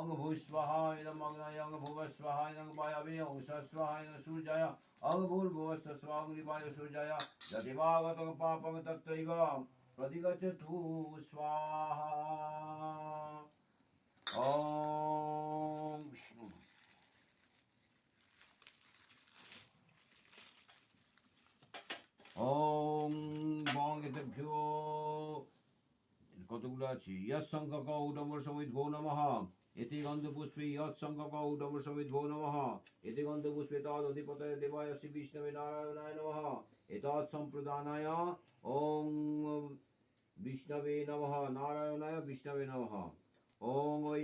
अंगभूस्वाहा इदम् अग्नय अंगभुवस्वाहा इदं वायवे अंशस्वाहा इदं सूर्याय अंगभूर्भुवस्वाग्निवाय सूर्याय यदिवागतं पापं तत्रैव प्रतिगच्छतु स्वाहा ॐ विष्णु ॐ বঙ্গেভ্যো কতগুলো আছে ইয়ৎ সংখ্যক উডমর সমিত ভো নমঃ এতে গন্ধ পুষ্পে ইয়ৎ সংখ্যক উডমর সমিত ভো নমঃ এতে গন্ধ পুষ্পে তদ অধিপতয়ে দেবায় শ্রী বিষ্ণবে নারায়ণায় নমঃ। এতৎ সম্প্রদানায় ওং বিষ্ণবে নমঃ। নারায়ণায় বিষ্ণবে নমঃ। ওং ঐ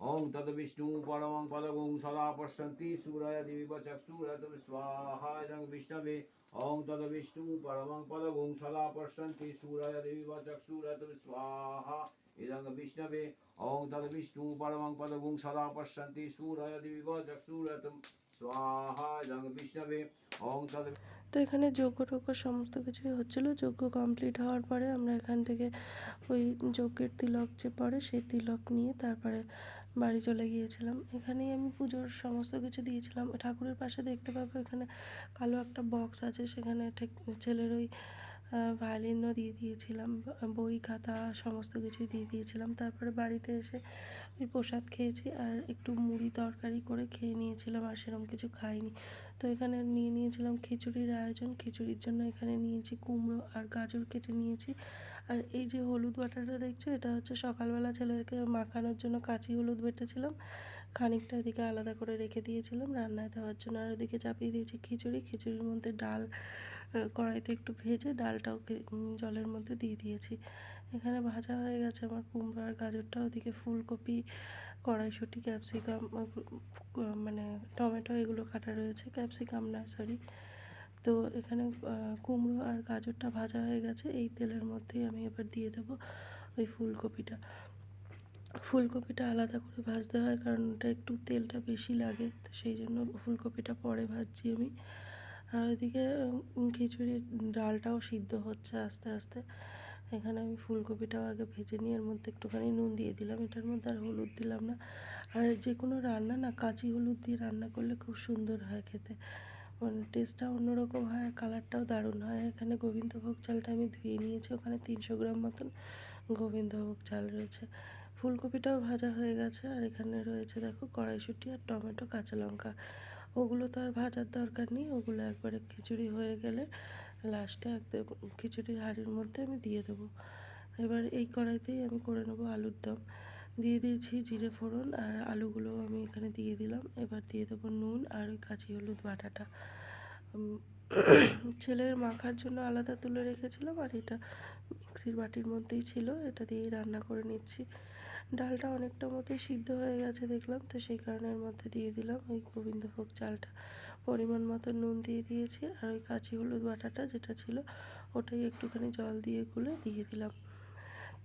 ওং তদ বিষ্ণু পরমং পদগুং সদা পশ্যন্তি সূরয় দিবিব চক্ষুরত স্বাহা বিষ্ণবে। ওং তদ বিষ্ণু পরমং পদগুং সদা পশ্যন্তি সূরয় দিবিব চক্ষুরত স্বাহা। ইদং বিষ্ণবে বিষ্ণু পরমং পদগুং সদা পশ্যন্তি সূরয় দিবিব চক্ষুরত স্বাহা ইদং বিষ্ণবে ওং তদ তো এখানে যজ্ঞ টজ্ঞ সমস্ত কিছুই হচ্ছিল। যজ্ঞ কমপ্লিট হওয়ার পরে আমরা এখান থেকে ওই যজ্ঞের তিলক যে পড়ে, সেই তিলক নিয়ে তারপরে বাড়ি চলে গিয়েছিলাম। এখানেই আমি পুজোর সমস্ত কিছু দিয়েছিলাম। ঠাকুরের পাশে দেখতে পাবো এখানে কালো একটা বক্স আছে। সেখানে ছেলের ওই ভায়োলিনও দিয়ে দিয়েছিলাম বই, খাতা, সমস্ত কিছুই দিয়ে দিয়েছিলাম। তারপরে বাড়িতে এসে ওই প্রসাদ খেয়েছি আর একটু মুড়ি তরকারি করে খেয়ে নিয়েছিলাম আর সেরকম কিছু খাইনি। তো এখানে নিয়ে নিয়েছিলাম খিচুড়ির আয়োজন। খিচুড়ির জন্য এখানে নিয়েছি কুমড়ো আর গাজর কেটে নিয়েছি। আর এই যে হলুদ বাটাটা দেখছ, এটা হচ্ছে সকালবেলা ছেলেকে মাখানোর জন্য কাঁচি হলুদ বেটেছিলাম। খানিকটা এদিকে আলাদা করে রেখে দিয়েছিলাম রান্নায় দেওয়ার জন্য। আর ওদিকে চাপিয়ে দিয়েছি খিচুড়ি। খিচুড়ির মধ্যে ডাল কড়াইতে একটু ভেজে ডালটাও জলের মধ্যে দিয়ে দিয়েছি। এখানে ভাজা হয়ে গেছে আমার কুমড়ো আর গাজরটা ওদিকে ফুলকপি, কড়াইশুঁটি, ক্যাপসিকাম মানে টমেটো, এগুলো কাটা রয়েছে। ক্যাপসিকাম না সরি তো এখানে কুমড়ো আর গাজরটা ভাজা হয়ে গেছে। এই তেলের মধ্যেই আমি এবার দিয়ে দেবো ওই ফুলকপিটা। ফুলকপিটা আলাদা করে ভাজতে হয়, কারণ ওটা একটু তেলটা বেশি লাগে, তো সেই জন্য ফুলকপিটা পরে ভাজছি আমি। আর ওইদিকে খিচুড়ির ডালটাও সিদ্ধ হচ্ছে আস্তে আস্তে। এখানে আমি ফুলকপিটাও আগে ভেজে নিয়ে এর মধ্যে একটুখানি নুন দিয়ে দিলাম। এটার মধ্যে আর হলুদ দিলাম না। আর যে কোনো রান্না না, কাঁচি হলুদ দিয়ে রান্না করলে খুব সুন্দর হয় খেতে। মানে টেস্টটা অন্যরকম হয় আর কালারটাও দারুণ হয়। এখানে গোবিন্দভোগ চালটা আমি ধুয়ে নিয়েছি। ওখানে তিনশো গ্রাম মতন গোবিন্দভোগ চাল রয়েছে। ফুলকপিটাও ভাজা হয়ে গেছে। আর এখানে রয়েছে, দেখো, কড়াইশুঁটি আর টমেটো, কাঁচা লঙ্কা। ওগুলো তো আর ভাজার দরকার নেই, ওগুলো একবারে খিচুড়ি হয়ে গেলে লাস্টে একদম খিচুড়ির হাঁড়ির মধ্যে আমি দিয়ে দেবো। এবার এই কড়াইতেই আমি করে নেব আলুর দম। দিয়ে দিয়েছি জিরে ফোড়ন আর আলুগুলো আমি এখানে দিয়ে দিলাম। এবার দিয়ে দেবো নুন আর ওই কাঁচি হলুদ বাটাটা। ছেলের মাখার জন্য আলাদা তুলে রেখেছিলাম আর এটা মিক্সির বাটির মধ্যেই ছিল। এটা দিয়েই রান্না করে নিচ্ছি। ডালটা অনেকটা মতোই সিদ্ধ হয়ে গেছে দেখলাম, তো সেই কারণে এর মধ্যে দিয়ে দিলাম ওই গোবিন্দভোগ চালটা। পরিমাণ মতো নুন দিয়ে দিয়েছি আর ওই কাঁচি হলুদ বাটাটা যেটা ছিল ওটাই একটুখানি জল দিয়ে গুলে দিয়ে দিলাম।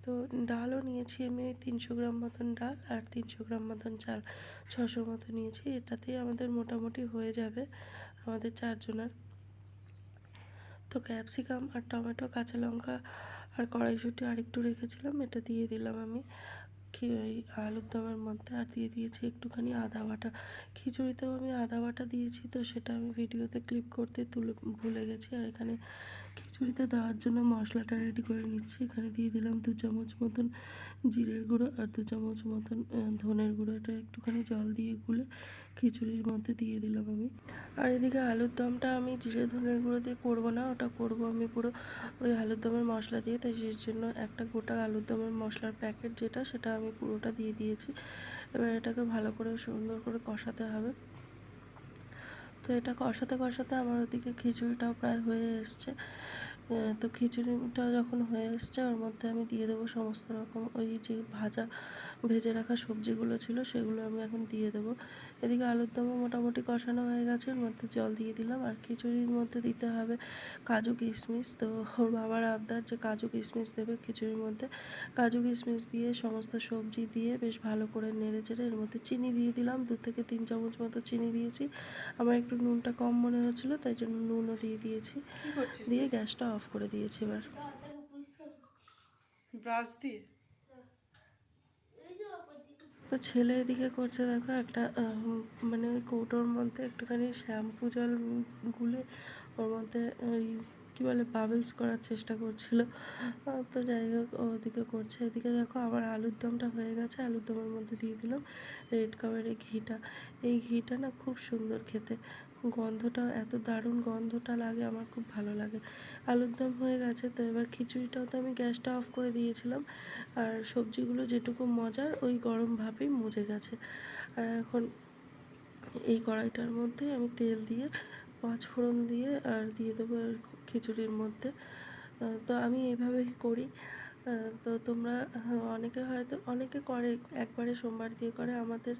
তো ডালও নিয়েছি আমি ওই তিনশো গ্রাম মতন ডাল আর তিনশো গ্রাম মতন চাল। ছশো মতো নিয়েছি। এটাতেই আমাদের মোটামুটি হয়ে যাবে আমাদের চারজনের। তো ক্যাপসিকাম আর টমেটো, কাঁচা লঙ্কা আর কড়াইশুঁটি আর একটু রেখেছিলাম, এটা দিয়ে দিলাম আমি ওই আলুর দমের মধ্যে আর দিয়ে দিয়েছি একটুখানি আদা বাটা। খিচুড়িতেও আমি আদা বাটা দিয়েছি, তো সেটা আমি ভিডিওতে ক্লিপ করতে তুলে ভুলে গেছি আর এখানে খিচুড়িতে দেওয়ার জন্য মশলাটা রেডি করে নিচ্ছি। এখানে দিয়ে দিলাম দু চামচ মতন জিরের গুঁড়ো আর দু চামচ মতন ধনের গুঁড়ো। এটা একটুখানি জল দিয়ে গুলে খিচুড়ির মধ্যে দিয়ে দিলাম আমি। আর এদিকে আলুর দমটা আমি জিরে, ধনের গুঁড়ো দিয়ে করব না, ওটা করব আমি পুরো ওই আলুর দমের মশলা দিয়ে। তাই সেই জন্য একটা গোটা আলুর দমের মশলার প্যাকেট যেটা, সেটা আমি পুরোটা দিয়ে দিয়েছি। এবার এটাকে ভালো করে সুন্দর করে কষাতে হবে। তো এটা কষাতে কষাতে আমার ওদিকে খিচুড়িটাও প্রায় হয়ে এসছে। তো খিচুড়িটা যখন হয়ে এসছে, ওর মধ্যে আমি দিয়ে দেবো সমস্ত রকম ওই যে ভাজা ভেজে রাখা সবজিগুলো ছিল সেগুলো আমি এখন দিয়ে দেবো। এদিকে আলুর দমও মোটামুটি কষানো হয়ে গেছে ওর মধ্যে জল দিয়ে দিলাম। আর খিচুড়ির মধ্যে দিতে হবে কাজু কিশমিশ। তো ওর বাবার আবদার যে কাজু কিশমিশ দেবে খিচুড়ির মধ্যে। কাজু কিশমিশ দিয়ে সমস্ত সবজি দিয়ে বেশ ভালো করে নেড়ে চেড়ে এর মধ্যে চিনি দিয়ে দিলাম। দু থেকে তিন চামচ মতো চিনি দিয়েছি। আমার একটু নুনটা কম মনে হচ্ছিল তাই জন্য নুনও দিয়ে দিয়েছি। দিয়ে গ্যাসটা অফ করে দিয়েছি এবার। ব্রাশ দিয়ে? তো ছেলে এদিকে করছে দেখো একটা মানে ওই কৌটোর মধ্যে একটুখানি শ্যাম্পু জল গুলে ওর মধ্যে ওই কী বলে বাবলস করার চেষ্টা করছিল। তো যাই হোক ওদিকে করছে। এদিকে দেখো আবার আলুর দমটা হয়ে গেছে। আলুর দমের মধ্যে দিয়ে দিলাম রেড কালারের ঘিটা। এই ঘিটা না খুব সুন্দর খেতে। গন্ধটা এত দারুণ গন্ধটা লাগে আমার খুব ভালো লাগে। আলুর দম হয়ে গেছে তো এবার খিচুড়িটাও তো আমি গ্যাসটা অফ করে দিয়েছিলাম। আর সবজিগুলো যেটুকু মজার ওই গরম ভাবেই মজে গেছে। আর এখন এই কড়াইটার মধ্যে আমি তেল দিয়ে পাঁচ ফোড়ন দিয়ে আর দিয়ে দেবো খিচুড়ির মধ্যে। তো আমি এইভাবেই করি। তো তোমরা হ্যাঁ, অনেকে হয়তো অনেকে করে একবারে সোমবার দিয়ে করে আমাদের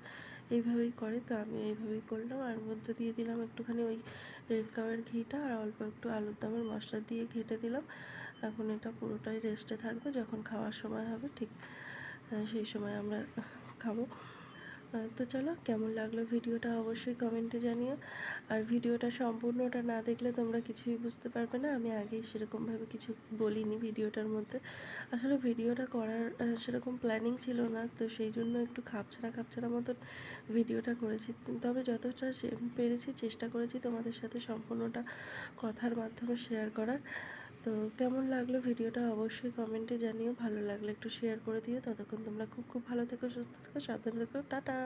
এইভাবেই করে, তো আমি এইভাবেই করলাম। আর মধ্যে দিয়ে দিলাম একটুখানি ওই রেড কাওয়ার ঘিটা আর অল্প একটু আলুর দমের মশলা দিয়ে ঘেটে দিলাম। এখন এটা পুরোটাই রেস্টে থাকবে, যখন খাওয়ার সময় হবে ঠিক সেই সময় আমরা খাব। তো চলো, কেমন লাগল ভিডিওটা অবশ্যই কমেন্টে জানিও। আর ভিডিওটা সম্পূর্ণটা না দেখলে তোমরা কিছুই বুঝতে পারবে না। আমি আগেই সেরকমভাবে কিছু বলিনি ভিডিওটার মধ্যে। আসলে ভিডিওটা করার সেরকম প্ল্যানিং ছিল না, তো সেই জন্য একটু খাপছাড়া খাপছাড়া মতন ভিডিওটা করেছি। তবে যতটা পেরেছি, চেষ্টা করেছি তোমাদের সাথে সম্পূর্ণটা কথার মাধ্যমে শেয়ার করার। তো কেমন লাগল ভিডিওটা অবশ্যই কমেন্টে জানিও। ভালো লাগলে একটু শেয়ার করে দিও। ততক্ষণ তোমরা খুব খুব ভালো থেকো, সুস্থ থেকো, সাবধানে থেকো। টাটা!